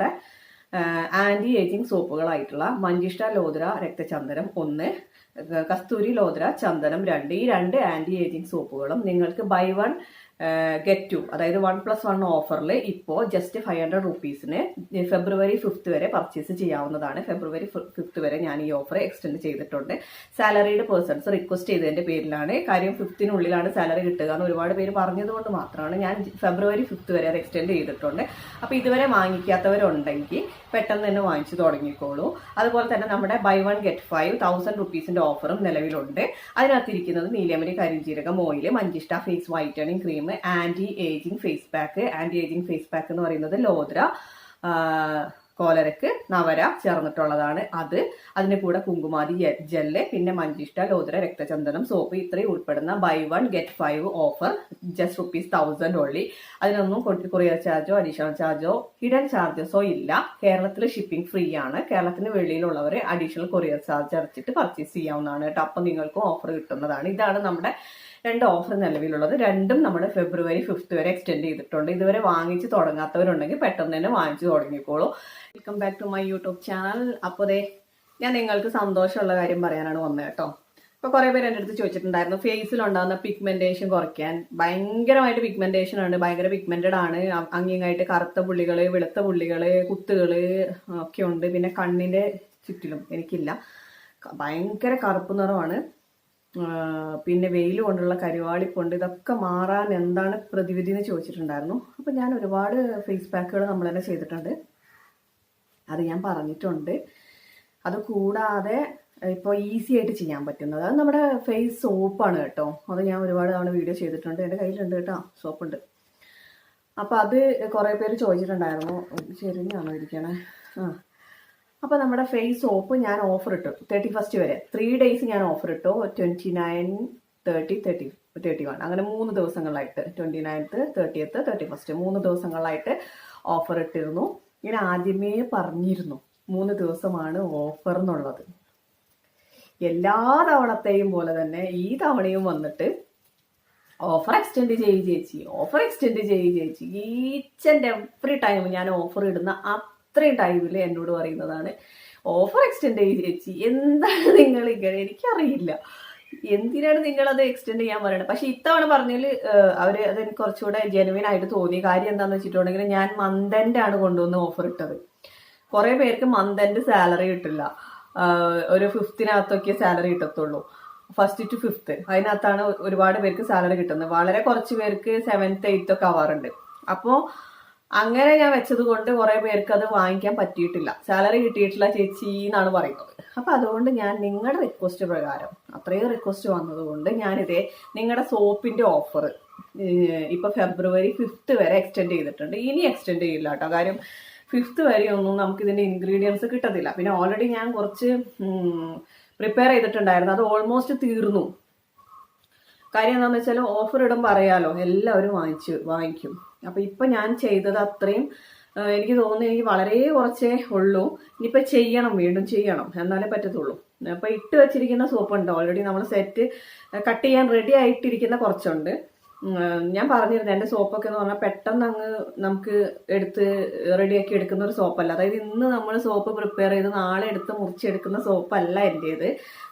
നമ്മുടെ anti ageing സോപ്പുകളായിട്ടുള്ള മഞ്ചിഷ്ട ലോദ്ര രക്തചന്ദനം ഒന്ന് കസ്തൂരി ലോദ്ര ചന്ദനം രണ്ട്. ഈ രണ്ട് ആന്റി ഏജിങ് സോപ്പുകളും നിങ്ങൾക്ക് ബൈ വൺ ഗെറ്റ് ടു അതായത് വൺ പ്ലസ് വൺ ഓഫറിൽ ഇപ്പോൾ ജസ്റ്റ് ഫൈവ് ഹൺഡ്രഡ് റുപ്പീസിന് ഫെബ്രുവരി ഫിഫ്ത്ത് വരെ പർച്ചേസ് ചെയ്യാവുന്നതാണ്. ഫെബ്രുവരി ഫിഫ്ത്ത് വരെ ഞാൻ ഈ ഓഫർ എക്സ്റ്റെൻഡ് ചെയ്തിട്ടുണ്ട്. സാലറീഡ് പേഴ്സൺസ് റിക്വസ്റ്റ് ചെയ്തതിന്റെ പേരിലാണ്. കാര്യം ഫിഫ്തിനുള്ളിലാണ് സാലറി കിട്ടുക എന്ന് ഒരുപാട് പേര് പറഞ്ഞതുകൊണ്ട് മാത്രമാണ് ഞാൻ ഫെബ്രുവരി ഫിഫ്ത്ത് വരെ അത് എക്സ്റ്റെൻഡ് ചെയ്തിട്ടുണ്ട്. അപ്പോൾ ഇതുവരെ വാങ്ങിക്കാത്തവരുണ്ടെങ്കിൽ പെട്ടെന്ന് തന്നെ വാങ്ങിച്ചു തുടങ്ങിക്കോളൂ. അതുപോലെ തന്നെ നമ്മുടെ buy one get five thousand റുപ്പീസിന്റെ ഓഫറും നിലവിലുണ്ട്. അതിനകത്തിരിക്കുന്നത് നീലമരി കരിഞ്ചീരകം oil മഞ്ചിഷ്ട face whitening cream anti ageing face pack anti ageing face pack എന്ന് പറയുന്നത് ലോദ്ര കോലരക്ക് നവര ചേർന്നിട്ടുള്ളതാണ് അത്. അതിന് കൂടെ കുങ്കുമാതി ജെല്ല് പിന്നെ മഞ്ചിഷ്ട ലോതര രക്തചന്ദനം സോപ്പ് ഇത്രയും ഉൾപ്പെടുന്ന buy one get five offer just rupees thousand only അതിനൊന്നും കൊറിയർ ചാർജോ അഡീഷണൽ ചാർജോ ഹിഡൻ ചാർജസോ ഇല്ല. കേരളത്തിൽ ഷിപ്പിംഗ് ഫ്രീ ആണ്. കേരളത്തിന് വെളിയിലുള്ളവർ അഡീഷണൽ കൊറിയർ ചാർജ് അടച്ചിട്ട് പർച്ചേസ് ചെയ്യാവുന്നതാണ് കേട്ടോ. അപ്പം നിങ്ങൾക്കും ഓഫർ കിട്ടുന്നതാണ്. ഇതാണ് നമ്മുടെ രണ്ട് ഓഫർ നിലവിലുള്ളത്. രണ്ടും നമ്മൾ ഫെബ്രുവരി ഫിഫ്ത്ത് വരെ എക്സ്റ്റെൻഡ് ചെയ്തിട്ടുണ്ട്. ഇതുവരെ വാങ്ങിച്ച് തുടങ്ങാത്തവരുണ്ടെങ്കിൽ പെട്ടെന്ന് തന്നെ വാങ്ങിച്ചു തുടങ്ങിക്കോളൂ. Welcome back to my YouTube channel അപ്പോൾ ദേ ഞാൻ നിങ്ങൾക്ക് സന്തോഷമുള്ള കാര്യം പറയാനാണ് വന്നത് കേട്ടോ. ഇപ്പോൾ കുറേ പേര് എന്റെ അടുത്ത് ചോദിച്ചിട്ടുണ്ടായിരുന്നു ഫേസിൽ ഉണ്ടാകുന്ന പിഗ്മെന്റേഷൻ കുറയ്ക്കാൻ ഭയങ്കരമായിട്ട് പിഗ്മെന്റേഷൻ ആണ് ഭയങ്കര പിഗ്മെന്റഡ് ആണ്. അങ്ങിങ്ങായിട്ട് കറുത്ത പുള്ളികൾ വെളുത്ത പുള്ളികൾ കുത്തുകൾ ഒക്കെ ഉണ്ട്. പിന്നെ കണ്ണിന്റെ ചുറ്റിലും എനിക്കില്ല. ഭയങ്കര കറുപ്പ് നിറമാണ്. പിന്നെ വെയിൽ കൊണ്ടുള്ള കരുവാളിപ്പുണ്ട് ഇതൊക്കെ മാറാൻ എന്താണ് പ്രതിവിധി എന്ന് ചോദിച്ചിട്ടുണ്ടായിരുന്നു. അപ്പം ഞാൻ ഒരുപാട് ഫേസ് പാക്കുകൾ നമ്മൾ തന്നെ ചെയ്തിട്ടുണ്ട്. അത് ഞാൻ പറഞ്ഞിട്ടുണ്ട്. അത് കൂടാതെ ഇപ്പോൾ ഈസി ആയിട്ട് ചെയ്യാൻ പറ്റുന്നത്. അത് നമ്മുടെ ഫേസ് സോപ്പാണ് കേട്ടോ. അത് ഞാൻ ഒരുപാട് തവണ വീഡിയോ ചെയ്തിട്ടുണ്ട്. എന്റെ കയ്യിലുണ്ട് കേട്ടോ. സോപ്പുണ്ട് അപ്പം അത് കുറേ പേര് ചോദിച്ചിട്ടുണ്ടായിരുന്നു. ചെരിഞ്ഞാണോ ഇരിക്കണേ ആ. അപ്പോൾ നമ്മുടെ ഫേസ് സോപ്പ് ഞാൻ ഓഫർ ഇട്ടു. തേർട്ടി ഫസ്റ്റ് വരെ. ത്രീ ഡേയ്സ് ഞാൻ ഓഫർ ഇട്ടു. Twenty nine thirty thirty thirty one അങ്ങനെ മൂന്ന് ദിവസങ്ങളിലായിട്ട് twenty ninth thirtieth thirty first മൂന്ന് ദിവസങ്ങളിലായിട്ട് ഓഫർ ഇട്ടിരുന്നു. ഞാൻ ആദ്യമേ പറഞ്ഞിരുന്നു. മൂന്ന് ദിവസമാണ് ഓഫർ എന്നുള്ളത്. എല്ലാ തവണത്തെയും പോലെ തന്നെ ഈ തവണയും വന്നിട്ട് ഓഫർ എക്സ്റ്റെൻഡ് ചെയ്യുകയും ചേച്ചി. ഓഫർ എക്സ്റ്റെൻഡ് ചെയ്യുകയും ചേച്ചി. ഈച്ച് ആൻഡ് എവറി ടൈം ഞാൻ ഓഫർ ഇടുന്ന അത്രയും ടൈമിൽ എന്നോട് പറയുന്നതാണ് ഓഫർ എക്സ്റ്റെൻഡ് ചെയ്ത് ചേച്ചി. എന്താണ് നിങ്ങൾ ഇങ്ങനെ? എനിക്കറിയില്ല. എന്തിനാണ് നിങ്ങളത് എക്സ്റ്റെൻഡ് ചെയ്യാൻ പറയുന്നത് പക്ഷെ ഇത്തവണ പറഞ്ഞതിൽ അവർ അതെനിക്ക് കുറച്ചുകൂടെ ജെനുവിൻ ആയിട്ട് തോന്നി കാര്യം എന്താണെന്ന് വെച്ചിട്ടുണ്ടെങ്കിൽ ഞാൻ മന്തന്റെ ആണ് കൊണ്ടുവന്ന് ഓഫർ ഇട്ടത്. കുറേ പേർക്ക് മന്തന്റെ സാലറി കിട്ടില്ല. ഒരു ഫിഫ്തിനകത്തൊക്കെ സാലറി കിട്ടത്തുള്ളൂ. ഫസ്റ്റ് ടു ഫിഫ്ത്ത് അതിനകത്താണ് ഒരുപാട് പേർക്ക് സാലറി കിട്ടുന്നത്. വളരെ കുറച്ച് പേർക്ക് സെവൻത്ത് എയ്ത്ത് ഒക്കെ ആവാറുണ്ട്. അപ്പോൾ അങ്ങനെ ഞാൻ വെച്ചത് കൊണ്ട് കുറെ പേർക്ക് അത് വാങ്ങിക്കാൻ പറ്റിയിട്ടില്ല. സാലറി കിട്ടിയിട്ടില്ല ചേച്ചി എന്നാണ് പറയുന്നത്. അപ്പൊ അതുകൊണ്ട് ഞാൻ നിങ്ങളുടെ റിക്വസ്റ്റ് പ്രകാരം അത്രയും റിക്വസ്റ്റ് വന്നതുകൊണ്ട് ഞാനിതേ നിങ്ങളുടെ സോപ്പിന്റെ ഓഫർ ഇപ്പൊ ഫെബ്രുവരി ഫിഫ്ത്ത് വരെ എക്സ്റ്റെൻഡ് ചെയ്തിട്ടുണ്ട്. ഇനി എക്സ്റ്റെൻഡ് ചെയ്യില്ല കേട്ടോ. കാര്യം ഫിഫ്ത്ത് വരെ ഒന്നും നമുക്ക് ഇതിന്റെ ഇൻഗ്രീഡിയൻസ് കിട്ടത്തില്ല. പിന്നെ ഓൾറെഡി ഞാൻ കുറച്ച് പ്രിപ്പയർ ചെയ്തിട്ടുണ്ടായിരുന്നു. അത് ഓൾമോസ്റ്റ് തീർന്നു. കാര്യം എന്താണെന്ന് വെച്ചാൽ ഓഫർ ഇടുമ്പോൾ പറയാലോ എല്ലാവരും വാങ്ങിച്ചു വാങ്ങിക്കും. അപ്പോൾ ഇപ്പം ഞാൻ ചെയ്തത് അത്രയും എനിക്ക് തോന്നുന്നു എനിക്ക് വളരെ കുറച്ചേ ഉള്ളൂ. ഇനിയിപ്പോൾ ചെയ്യണം വീണ്ടും ചെയ്യണം. എന്നാലേ പറ്റത്തുള്ളൂ. അപ്പം ഇട്ട് വെച്ചിരിക്കുന്ന സോപ്പുണ്ട് ഓൾറെഡി നമ്മൾ സെറ്റ് കട്ട് ചെയ്യാൻ റെഡി ആയിട്ടിരിക്കുന്ന കുറച്ചുണ്ട്. ഞാൻ പറഞ്ഞിരുന്നു എന്റെ സോപ്പൊക്കെ എന്ന് പറഞ്ഞാൽ പെട്ടെന്ന് അങ്ങ് നമുക്ക് എടുത്ത് റെഡിയാക്കി എടുക്കുന്ന ഒരു സോപ്പല്ല. അതായത് ഇന്ന് നമ്മൾ സോപ്പ് പ്രിപ്പയർ ചെയ്ത് നാളെ എടുത്ത് മുറിച്ചെടുക്കുന്ന സോപ്പല്ല എന്റേത്.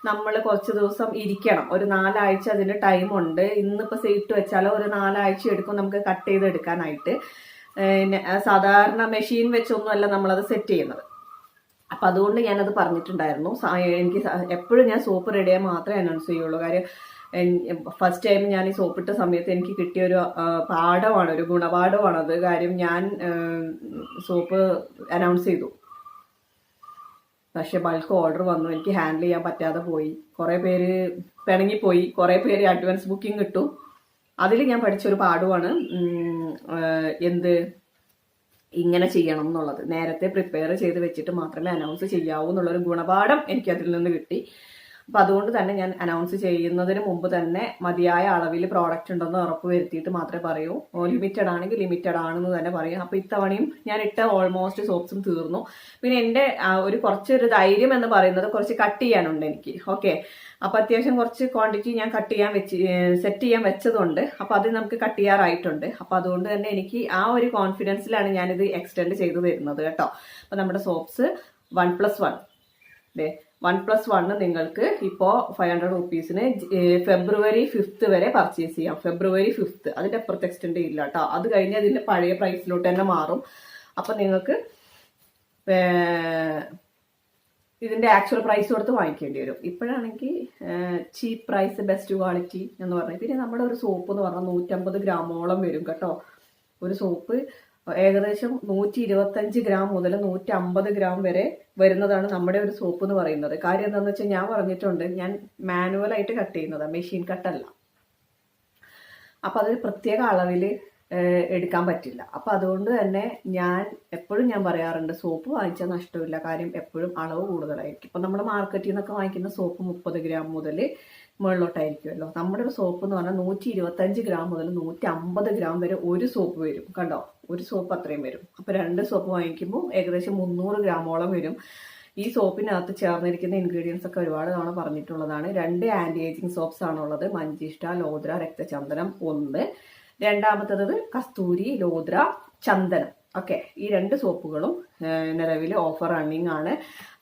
നമ്മൾ കുറച്ച് ദിവസം ഇരിക്കണം. ഒരു നാലാഴ്ച അതിന് ഉണ്ട്. ഇന്നിപ്പോൾ സീറ്റ് വെച്ചാലോ ഒരു നാലാഴ്ച എടുക്കും നമുക്ക് കട്ട് ചെയ്ത് എടുക്കാനായിട്ട് സാധാരണ മെഷീൻ വെച്ചൊന്നുമല്ല നമ്മളത് സെറ്റ് ചെയ്യുന്നത്. അപ്പം അതുകൊണ്ട് ഞാനത് പറഞ്ഞിട്ടുണ്ടായിരുന്നു. എനിക്ക് എപ്പോഴും ഞാൻ സോപ്പ് റെഡിയാൽ മാത്രമേ അനൗൺസ് ചെയ്യുള്ളൂ. കാര്യം ഫസ്റ്റ് ടൈം ഞാൻ ഈ സോപ്പിട്ട സമയത്ത് എനിക്ക് കിട്ടിയ ഒരു പാഠമാണ് ഒരു ഗുണപാഠമാണത് കാര്യം ഞാൻ സോപ്പ് അനൗൺസ് ചെയ്തു. പക്ഷെ ബൾക്ക് ഓർഡർ വന്നു. എനിക്ക് ഹാൻഡിൽ ചെയ്യാൻ പറ്റാതെ പോയി. കുറേ പേര് പിണങ്ങിപ്പോയി. കുറേ പേര് അഡ്വാൻസ് ബുക്കിംഗ് കിട്ടും അതിൽ ഞാൻ പഠിച്ചൊരു പാഠമാണ് എന്ത് ഇങ്ങനെ ചെയ്യണം എന്നുള്ളത്. നേരത്തെ പ്രിപ്പയർ ചെയ്ത് വെച്ചിട്ട് മാത്രമേ അനൗൺസ് ചെയ്യാവൂ എന്നുള്ളൊരു ഗുണപാഠം എനിക്ക് അതിൽ നിന്ന് കിട്ടി. അപ്പം അതുകൊണ്ട് തന്നെ ഞാൻ അനൗൺസ് ചെയ്യുന്നതിന് മുമ്പ് തന്നെ മതിയായ അളവിൽ പ്രോഡക്റ്റ് ഉണ്ടെന്ന് ഉറപ്പ് വരുത്തിയിട്ട് മാത്രമേ പറയൂ. ലിമിറ്റഡ് ആണെങ്കിൽ ലിമിറ്റഡ് ആണെന്ന് തന്നെ പറയും. അപ്പോൾ ഇത്തവണയും ഞാൻ ഇട്ട ഓൾമോസ്റ്റ് സോപ്സും തീർന്നു. പിന്നെ എന്റെ ഒരു കുറച്ചൊരു ധൈര്യം എന്ന് പറയുന്നത് കുറച്ച് കട്ട് ചെയ്യാനുണ്ട് എനിക്ക്. ഓക്കെ അപ്പോൾ അത്യാവശ്യം കുറച്ച് ക്വാണ്ടിറ്റി ഞാൻ കട്ട് ചെയ്യാൻ വെച്ച് സെറ്റ് ചെയ്യാൻ വെച്ചതുണ്ട്. അപ്പോൾ അത് നമുക്ക് കട്ട് ചെയ്യാറായിട്ടുണ്ട്. അപ്പോൾ അതുകൊണ്ട് തന്നെ എനിക്ക് ആ ഒരു കോൺഫിഡൻസിലാണ് ഞാനിത് എക്സ്റ്റെൻഡ് ചെയ്തു തരുന്നത് കേട്ടോ. അപ്പോൾ നമ്മുടെ soaps one plus one one plus one നിങ്ങൾക്ക് ഇപ്പോൾ ഫൈവ് ഹൺഡ്രഡ് റുപ്പീസിന് ഫെബ്രുവരി ഫിഫ്ത്ത് വരെ പർച്ചേസ് ചെയ്യാം. ഫെബ്രുവരി ഫിഫ്ത്ത് അതിന്റെ അപ്പുറത്ത് എക്സ്റ്റെൻഡ് ചെയ്യില്ല കേട്ടോ അത് കഴിഞ്ഞ് അതിന്റെ പഴയ പ്രൈസിലോട്ട് തന്നെ മാറും. അപ്പം നിങ്ങൾക്ക് ഇതിന്റെ ആക്ച്വൽ പ്രൈസ് കൊടുത്ത് വാങ്ങിക്കേണ്ടി വരും. ഇപ്പോഴാണെങ്കിൽ ചീപ്പ് പ്രൈസ് ബെസ്റ്റ് ക്വാളിറ്റി എന്ന് പറഞ്ഞാൽ പിന്നെ നമ്മുടെ ഒരു സോപ്പ് എന്ന് പറഞ്ഞാൽ നൂറ്റമ്പത് ഗ്രാമോളം വരും കേട്ടോ. ഒരു സോപ്പ് ഏകദേശം നൂറ്റി ഇരുപത്തഞ്ച് ഗ്രാം മുതൽ നൂറ്റി അമ്പത് ഗ്രാം വരെ വരുന്നതാണ് നമ്മുടെ ഒരു സോപ്പ് എന്ന് പറയുന്നത്. കാര്യം എന്താണെന്ന് വെച്ചാൽ ഞാൻ പറഞ്ഞിട്ടുണ്ട് ഞാൻ മാനുവലായിട്ട് കട്ട് ചെയ്യുന്നതാണ് മെഷീൻ കട്ടല്ല അപ്പം അത് പ്രത്യേക അളവിൽ എടുക്കാൻ പറ്റില്ല. അപ്പം അതുകൊണ്ട് തന്നെ ഞാൻ എപ്പോഴും ഞാൻ പറയാറുണ്ട് സോപ്പ് വാങ്ങിച്ചാൽ നഷ്ടമില്ല. കാര്യം എപ്പോഴും അളവ് കൂടുതലായിരിക്കും. ഇപ്പം നമ്മൾ മാർക്കറ്റിൽ നിന്നൊക്കെ വാങ്ങിക്കുന്ന സോപ്പ് മുപ്പത് ഗ്രാം മുതൽ മുകളിലോട്ടായിരിക്കുമല്ലോ. നമ്മുടെ ഒരു സോപ്പ് എന്ന് പറഞ്ഞാൽ നൂറ്റി ഇരുപത്തഞ്ച് ഗ്രാം മുതൽ നൂറ്റി അമ്പത് ഗ്രാം വരെ ഒരു സോപ്പ് വരും. കണ്ടോ? ഒരു സോപ്പ് അത്രയും വരും. അപ്പോൾ രണ്ട് സോപ്പ് വാങ്ങിക്കുമ്പോൾ ഏകദേശം മുന്നൂറ് ഗ്രാമോളം വരും. ഈ സോപ്പിനകത്ത് ചേർന്നിരിക്കുന്ന ഇൻഗ്രീഡിയൻസ് ഒക്കെ ഒരുപാട് തവണ പറഞ്ഞിട്ടുള്ളതാണ്. രണ്ട് ആന്റി ഏജിങ് സോപ്സ് ആണുള്ളത്. മഞ്ചിഷ്ട ലോദ്ര രക്തചന്ദനം ഒന്ന്. രണ്ടാമത്തത് കസ്തൂരി ലോദ്ര ചന്ദനം. ഓക്കെ. ഈ രണ്ട് സോപ്പുകളും നിലവിൽ ഓഫർ റണ്ണിങ് ആണ്.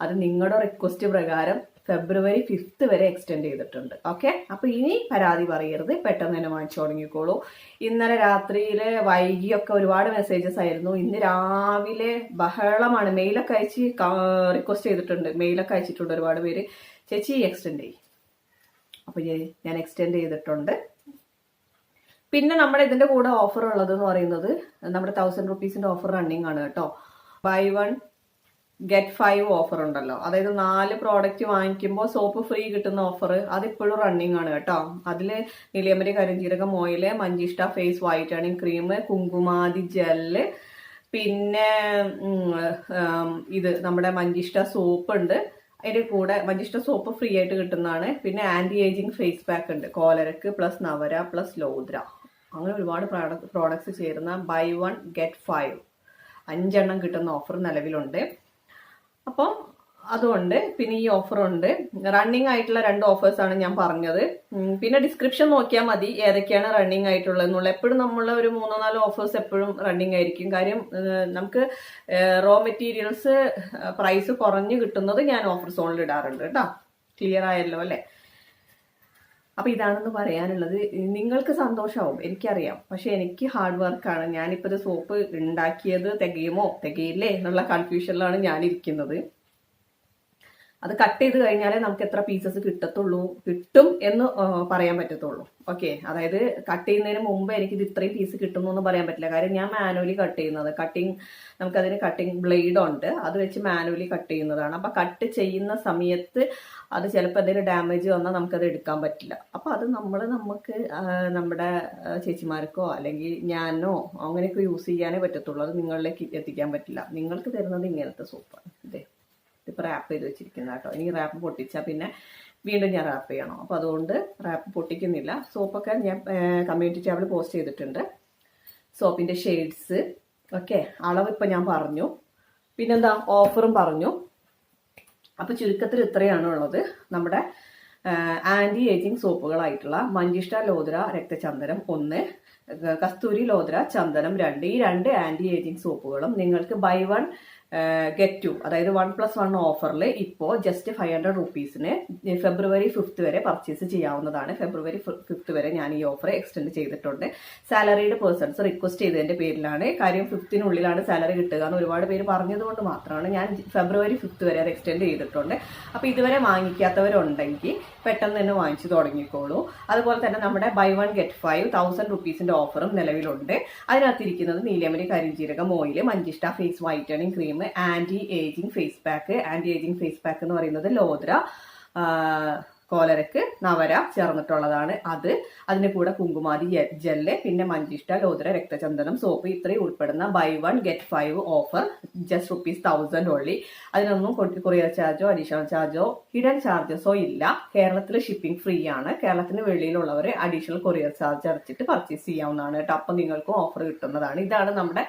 അത് നിങ്ങളുടെ റിക്വസ്റ്റ് പ്രകാരം ഫെബ്രുവരി ഫിഫ്ത്ത് വരെ എക്സ്റ്റെൻഡ് ചെയ്തിട്ടുണ്ട്. ഓക്കെ അപ്പൊ ഇനി പരാതി പറയരുത്. പെട്ടെന്ന് തന്നെ വാങ്ങിച്ചു തുടങ്ങിക്കോളൂ. ഇന്നലെ രാത്രിയിൽ വൈകിയൊക്കെ ഒരുപാട് മെസ്സേജസ് ആയിരുന്നു. ഇന്ന് രാവിലെ ബഹളമാണ്. മെയിലൊക്കെ അയച്ച് റിക്വസ്റ്റ് ചെയ്തിട്ടുണ്ട്. മെയിലൊക്കെ അയച്ചിട്ടുണ്ട് ഒരുപാട് പേര്. ചേച്ചി എക്സ്റ്റെൻഡ് ചെയ്യും. അപ്പൊ ഞാൻ- ഞാൻ എക്സ്റ്റെൻഡ് ചെയ്തിട്ടുണ്ട്. പിന്നെ നമ്മുടെ ഇതിന്റെ കൂടെ ഓഫർ ഉള്ളത് എന്ന് പറയുന്നത് നമ്മുടെ തൗസൻഡ് റുപ്പീസിന്റെ ഓഫർ റണ്ണിങ് ആണ് കേട്ടോ. Buy one get five offer ഉണ്ടല്ലോ. അതായത് നാല് പ്രോഡക്റ്റ് വാങ്ങിക്കുമ്പോൾ സോപ്പ് ഫ്രീ കിട്ടുന്ന ഓഫർ അതിപ്പോഴും റണ്ണിങ് ആണ് കേട്ടോ. അതിൽ നിലയമരി കരിഞ്ജീരകം ഓയിൽ മഞ്ചിഷ്ട ഫേസ് വൈറ്റണിങ് ക്രീം കുങ്കുമാതി ജെല്ല് പിന്നെ ഇത് നമ്മുടെ മഞ്ചിഷ്ട സോപ്പ് ഉണ്ട്. അതിന്റെ കൂടെ മഞ്ചിഷ്ട സോപ്പ് ഫ്രീ ആയിട്ട് കിട്ടുന്നതാണ്. പിന്നെ ആന്റി ഏജിങ് ഫേസ് പാക്ക് ഉണ്ട്. കോലരക്ക് പ്ലസ് നവര പ്ലസ് ലോദ്ര. അങ്ങനെ ഒരുപാട് പ്രോഡക്റ്റ് പ്രോഡക്ട്സ് ചേരുന്ന ബൈ വൺ ഗെറ്റ് ഫൈവ് അഞ്ചെണ്ണം കിട്ടുന്ന ഓഫർ നിലവിലുണ്ട്. അപ്പം അതുകൊണ്ട് പിന്നെ ഈ ഓഫർ ഉണ്ട് റണ്ണിങ് ആയിട്ടുള്ള രണ്ട് ഓഫേഴ്സ് ആണ് ഞാൻ പറഞ്ഞത്. പിന്നെ ഡിസ്ക്രിപ്ഷൻ നോക്കിയാൽ മതി. ഏതൊക്കെയാണ് റണ്ണിങ് ആയിട്ടുള്ളത് എന്നുള്ളത് എപ്പോഴും നമ്മളെ ഒരു മൂന്നോ നാലോ ഓഫേഴ്സ് എപ്പോഴും റണ്ണിങ് ആയിരിക്കും. കാര്യം നമുക്ക് റോ മെറ്റീരിയൽസ് പ്രൈസ് കുറഞ്ഞു കിട്ടുന്നത് ഞാൻ ഓഫർ സോണിൽ ഇടാറുണ്ട്. കേട്ടോ? ക്ലിയർ ആയല്ലോ അല്ലേ? അപ്പൊ ഇതാണെന്ന് പറയാനുള്ളത്. നിങ്ങൾക്ക് സന്തോഷമാവും എനിക്കറിയാം. പക്ഷെ എനിക്ക് ഹാർഡ് വർക്കാണ് ഞാനിപ്പോ ഇത് സോപ്പ് ഉണ്ടാക്കിയത് തികയുമോ? തികയില്ലേ? എന്നുള്ള കൺഫ്യൂഷനിലാണ് ഞാൻ ഇരിക്കുന്നത് അത് കട്ട് ചെയ്ത് കഴിഞ്ഞാലേ നമുക്ക് എത്ര പീസസ് കിട്ടത്തുള്ളൂ കിട്ടും എന്ന് പറയാൻ പറ്റത്തുള്ളൂ. ഓക്കെ അതായത് കട്ട് ചെയ്യുന്നതിന് മുമ്പ് എനിക്ക് ഇത് ഇത്രയും പീസ് കിട്ടുന്നു എന്ന് പറയാൻ പറ്റില്ല. കാര്യം ഞാൻ മാനുവലി കട്ട് ചെയ്യുന്നത്. കട്ടിങ് നമുക്കതിന് കട്ടിങ് ബ്ലേഡ് ഉണ്ട്. അത് വെച്ച് മാനുവലി കട്ട് ചെയ്യുന്നതാണ്. അപ്പം കട്ട് ചെയ്യുന്ന സമയത്ത് അത് ചിലപ്പോൾ എന്തെങ്കിലും ഡാമേജ് വന്നാൽ നമുക്കത് എടുക്കാൻ പറ്റില്ല. അപ്പോൾ അത് നമ്മൾ നമുക്ക് നമ്മുടെ ചേച്ചിമാർക്കോ അല്ലെങ്കിൽ ഞാനോ അങ്ങനെയൊക്കെ യൂസ് ചെയ്യാനേ പറ്റത്തുള്ളൂ. അത് നിങ്ങളിലേക്ക് എത്തിക്കാൻ പറ്റില്ല. നിങ്ങൾക്ക് തരുന്നത് ഇങ്ങനത്തെ സോപ്പാണ് ഇതേ. ഇപ്പോൾ റാപ്പ് ചെയ്ത് വെച്ചിരിക്കുന്ന കേട്ടോ. ഇനി റാപ്പ് പൊട്ടിച്ചാൽ പിന്നെ വീണ്ടും ഞാൻ റാപ്പ് ചെയ്യണം. അപ്പോൾ അതുകൊണ്ട് റാപ്പ് പൊട്ടിക്കുന്നില്ല. സോപ്പൊക്കെ ഞാൻ കമ്മ്യൂണിറ്റി ടാബിൽ പോസ്റ്റ് ചെയ്തിട്ടുണ്ട്. സോപ്പിന്റെ ഷെയ്ഡ്സ് ഓക്കെ അളവ് ഇപ്പം ഞാൻ പറഞ്ഞു. പിന്നെന്താ ഓഫറും പറഞ്ഞു. അപ്പോൾ ചുരുക്കത്തിൽ ഇത്രയാണ് ഉള്ളത്. നമ്മുടെ ആന്റി ഏജിങ് സോപ്പുകളായിട്ടുള്ള മഞ്ചിഷ്ട ലോദ്ര രക്തചന്ദനം ഒന്ന് കസ്തൂരി ലോദ്ര ചന്ദനം രണ്ട്. ഈ രണ്ട് ആന്റി ഏജിങ് സോപ്പുകളും നിങ്ങൾക്ക് ബൈ വൺ ഗെറ്റ് ടു അതായത് വൺ പ്ലസ് വൺ ഓഫറിൽ ഇപ്പോൾ ജസ്റ്റ് ഫൈവ് ഹൺഡ്രഡ് റുപ്പീസിന് ഫെബ്രുവരി ഫിഫ്ത്ത് വരെ പർച്ചേസ് ചെയ്യാവുന്നതാണ്. ഫെബ്രുവരി ഫിഫ്ത്ത് വരെ ഞാൻ ഈ ഓഫർ എക്സ്റ്റെൻഡ് ചെയ്തിട്ടുണ്ട്. സാലറീഡ് പേഴ്സൺസ് റിക്വസ്റ്റ് ചെയ്തതിന്റെ പേരിലാണ്. കാര്യം ഫിഫ്തിനുള്ളിലാണ് സാലറി കിട്ടുക എന്ന് ഒരുപാട് പേര് പറഞ്ഞതുകൊണ്ട് മാത്രമാണ് ഞാൻ ഫെബ്രുവരി ഫിഫ്ത്ത് വരെ അത് എക്സ്റ്റെൻഡ് ചെയ്തിട്ടുണ്ട്. അപ്പോൾ ഇതുവരെ വാങ്ങിക്കാത്തവരുണ്ടെങ്കിൽ പെട്ടെന്ന് തന്നെ വാങ്ങിച്ചു തുടങ്ങിക്കോളൂ. അതുപോലെ തന്നെ നമ്മുടെ buy one get five thousand റുപ്പീസിന്റെ ഓഫറും നിലവിലുണ്ട്. അതിനകത്തിരിക്കുന്നത് നീലമരി കരിഞ്ചീരകം oil മഞ്ചിഷ്ട face whitening cream anti ageing face pack anti ageing face pack എന്ന് പറയുന്നത് ലോദ്ര കോലരക്ക് നവര ചേർന്നിട്ടുള്ളതാണ് അത്. അതിന്റെ കൂടെ കുങ്കുമാതി ജെല്ല് പിന്നെ മഞ്ചിഷ്ട ലോദ്ര രക്തചന്ദനം സോപ്പ് ഇത്രയും ഉൾപ്പെടുന്ന buy one get five offer just rupees thousand only അതിനൊന്നും കൊറിയർ ചാർജോ അഡീഷണൽ ചാർജോ ഹിഡൻ ചാർജസോ ഇല്ല. കേരളത്തിൽ ഷിപ്പിംഗ് ഫ്രീ ആണ്. കേരളത്തിന് വെളിയിലുള്ളവർ അഡീഷണൽ കൊറിയർ ചാർജ് അടച്ചിട്ട് പർച്ചേസ് ചെയ്യാവുന്നതാണ് കേട്ടോ. അപ്പം നിങ്ങൾക്കും ഓഫർ കിട്ടുന്നതാണ്. ഇതാണ് നമ്മുടെ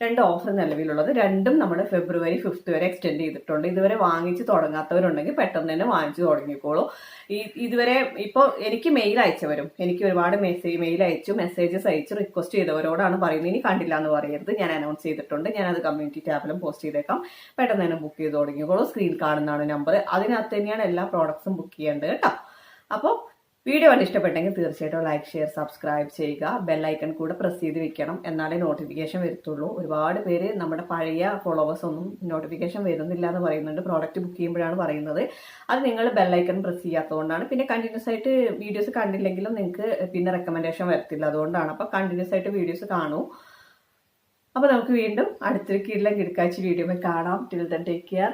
രണ്ട് ഓഫർ നിലവിലുള്ളത്. രണ്ടും നമ്മൾ ഫെബ്രുവരി ഫിഫ്ത്ത് വരെ എക്സ്റ്റെൻഡ് ചെയ്തിട്ടുണ്ട്. ഇതുവരെ വാങ്ങിച്ച് തുടങ്ങാത്തവരുണ്ടെങ്കിൽ പെട്ടെന്ന് തന്നെ വാങ്ങിച്ചു തുടങ്ങിക്കോളൂ. ഈ ഇതുവരെ ഇപ്പോൾ എനിക്ക് മെയിൽ അയച്ചവരും എനിക്ക് ഒരുപാട് മെസ്സേജ് മെയിൽ അയച്ചു മെസ്സേജസ് അയച്ചു റിക്വസ്റ്റ് ചെയ്തവരോടാണ് പറയുന്നത്. ഇനി കണ്ടില്ല എന്ന് പറയരുത്. ഞാൻ അനൗൺസ് ചെയ്തിട്ടുണ്ട്. ഞാൻ അത് കമ്മ്യൂണിറ്റി ടാബിലും പോസ്റ്റ് ചെയ്തേക്കാം. പെട്ടെന്ന് തന്നെ ബുക്ക് ചെയ്ത് തുടങ്ങിക്കോളൂ. സ്ക്രീൻ കാണുന്നതാണ് നമ്പർ അതിനകത്ത് തന്നെയാണ് എല്ലാ പ്രോഡക്ട്സും ബുക്ക് ചെയ്യേണ്ടത് കേട്ടോ. അപ്പോൾ വീഡിയോ കണ്ട് ഇഷ്ടപ്പെട്ടെങ്കിൽ തീർച്ചയായിട്ടും ലൈക്ക് ഷെയർ സബ്സ്ക്രൈബ് ചെയ്യുക. ബെല്ലൈക്കൺ കൂടെ പ്രസ് ചെയ്ത് വെക്കണം. എന്നാലേ നോട്ടിഫിക്കേഷൻ വരത്തുള്ളൂ. ഒരുപാട് പേര് നമ്മുടെ പഴയ ഫോളോവേഴ്സ് ഒന്നും നോട്ടിഫിക്കേഷൻ വരുന്നില്ല എന്ന് പറയുന്നുണ്ട്. പ്രോഡക്റ്റ് ബുക്ക് ചെയ്യുമ്പോഴാണ് പറയുന്നത്. അത് നിങ്ങൾ ബെല്ലൈക്കൺ പ്രസ് ചെയ്യാത്തതുകൊണ്ടാണ്. പിന്നെ കണ്ടിന്യൂസ് ആയിട്ട് വീഡിയോസ് കണ്ടില്ലെങ്കിലും നിങ്ങൾക്ക് പിന്നെ റെക്കമെൻഡേഷൻ വരത്തില്ല. അതുകൊണ്ടാണ്. അപ്പോൾ കണ്ടിന്യൂസ് ആയിട്ട് വീഡിയോസ് കാണൂ. അപ്പോൾ നമുക്ക് വീണ്ടും അടുത്തൊരു കീഴിലെ കിടക്കാഴ്ച വീഡിയോ കാണാം. Till then take care